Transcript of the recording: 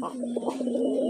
Oh.